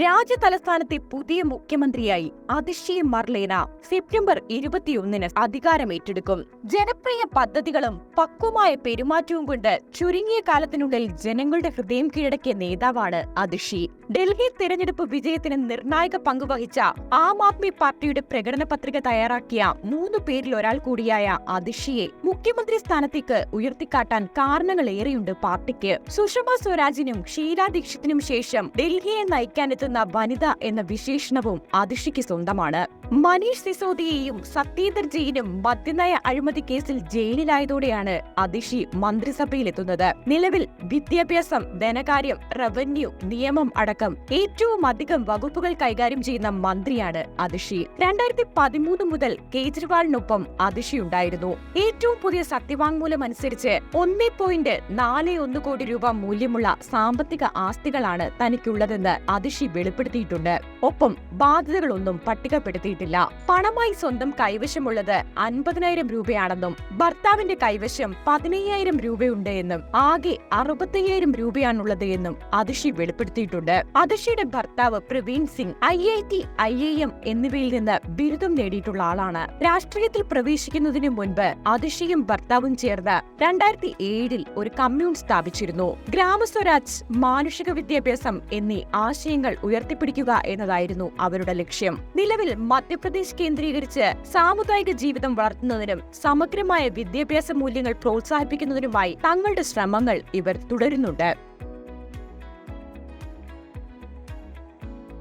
രാജ്യ തലസ്ഥാനത്തെ പുതിയ മുഖ്യമന്ത്രിയായി അതിഷി മർലേന സെപ്റ്റംബർ ഇരുപത്തിയൊന്നിന് അധികാരമേറ്റെടുക്കും. ജനപ്രിയ പദ്ധതികളും പക്വമായ പെരുമാറ്റവും കൊണ്ട് ചുരുങ്ങിയ കാലത്തിനുള്ളിൽ ജനങ്ങളുടെ ഹൃദയം കീഴടക്കിയ നേതാവാണ് അതിഷി ഡൽഹി തെരഞ്ഞെടുപ്പ് വിജയത്തിന് നിർണായക പങ്കുവഹിച്ച ആം ആദ്മി പാർട്ടിയുടെ പ്രകടന പത്രിക തയ്യാറാക്കിയ മൂന്ന് പേരിൽ ഒരാൾ കൂടിയായ അതിഷിയെ മുഖ്യമന്ത്രി സ്ഥാനത്തേക്ക് ഉയർത്തിക്കാട്ടാൻ കാരണങ്ങളേറെയുണ്ട് പാർട്ടിക്ക്. സുഷമ സ്വരാജിനും ഷീല ദീക്ഷിത്തിനും ശേഷം ഡൽഹിയെ നയിക്കാനെത്തുന്ന വനിത എന്ന വിശേഷണവും അതിഷിക്ക് സ്വന്തമാണ്. മനീഷ് സിസോദിയെയും സത്യേന്ദർ ജെയിനും മദ്യനയ അഴിമതി കേസിൽ ജയിലിലായതോടെയാണ് അതിഷി മന്ത്രിസഭയിലെത്തുന്നത്. നിലവിൽ വിദ്യാഭ്യാസം ധനകാര്യം റവന്യൂ നിയമം അടക്കം ഏറ്റവും അധികം വകുപ്പുകൾ കൈകാര്യം ചെയ്യുന്ന മന്ത്രിയാണ് അതിഷി. രണ്ടായിരത്തി പതിമൂന്ന് മുതൽ കേജ്രിവാളിനൊപ്പം അതിഷി ഉണ്ടായിരുന്നു. ഏറ്റവും പുതിയ സത്യവാങ്മൂലം അനുസരിച്ച് ഒന്നേ പോയിന്റ് നാല് ഒന്ന് കോടി രൂപ മൂല്യമുള്ള സാമ്പത്തിക ആസ്തികളാണ് തനിക്കുള്ളതെന്ന് അതിഷി വെളിപ്പെടുത്തിയിട്ടുണ്ട്. ഒപ്പം ബാധ്യതകളൊന്നും പട്ടികപ്പെടുത്തിയിട്ടില്ല. പണമായി സ്വന്തം കൈവശമുള്ളത് അൻപതിനായിരം രൂപയാണെന്നും ഭർത്താവിന്റെ കൈവശം പതിനയ്യായിരം രൂപയുണ്ട് എന്നും ആകെ അറുപത്തയ്യായിരം രൂപയാണുള്ളത് എന്നും അതിഷി വെളിപ്പെടുത്തിയിട്ടുണ്ട്. അതിഷിയുടെ ഭർത്താവ് Praveen Singh I I T I I M എന്നിവയിൽ നിന്ന് ബിരുദം നേടിയിട്ടുള്ള ആളാണ്. രാഷ്ട്രീയത്തിൽ പ്രവേശിക്കുന്നതിന് മുൻപ് അതിഷിയും ഭർത്താവും ചേർന്ന് രണ്ടായിരത്തി ഏഴിൽ ഒരു കമ്മ്യൂൺ സ്ഥാപിച്ചിരുന്നു. ഗ്രാമസ്വരാജ് മാനുഷിക വിദ്യാഭ്യാസം എന്നീ ആശയങ്ങൾ ഉയർത്തിപ്പിടിക്കുക എന്നതായിരുന്നു അവരുടെ ലക്ഷ്യം. നിലവിൽ മധ്യപ്രദേശ് കേന്ദ്രീകരിച്ച് സാമുദായിക ജീവിതം വളർത്തുന്നതിനും സമഗ്രമായ വിദ്യാഭ്യാസ മൂല്യങ്ങൾ പ്രോത്സാഹിപ്പിക്കുന്നതിനുമായി തങ്ങളുടെ ശ്രമങ്ങൾ ഇവർ തുടരുന്നുണ്ട്.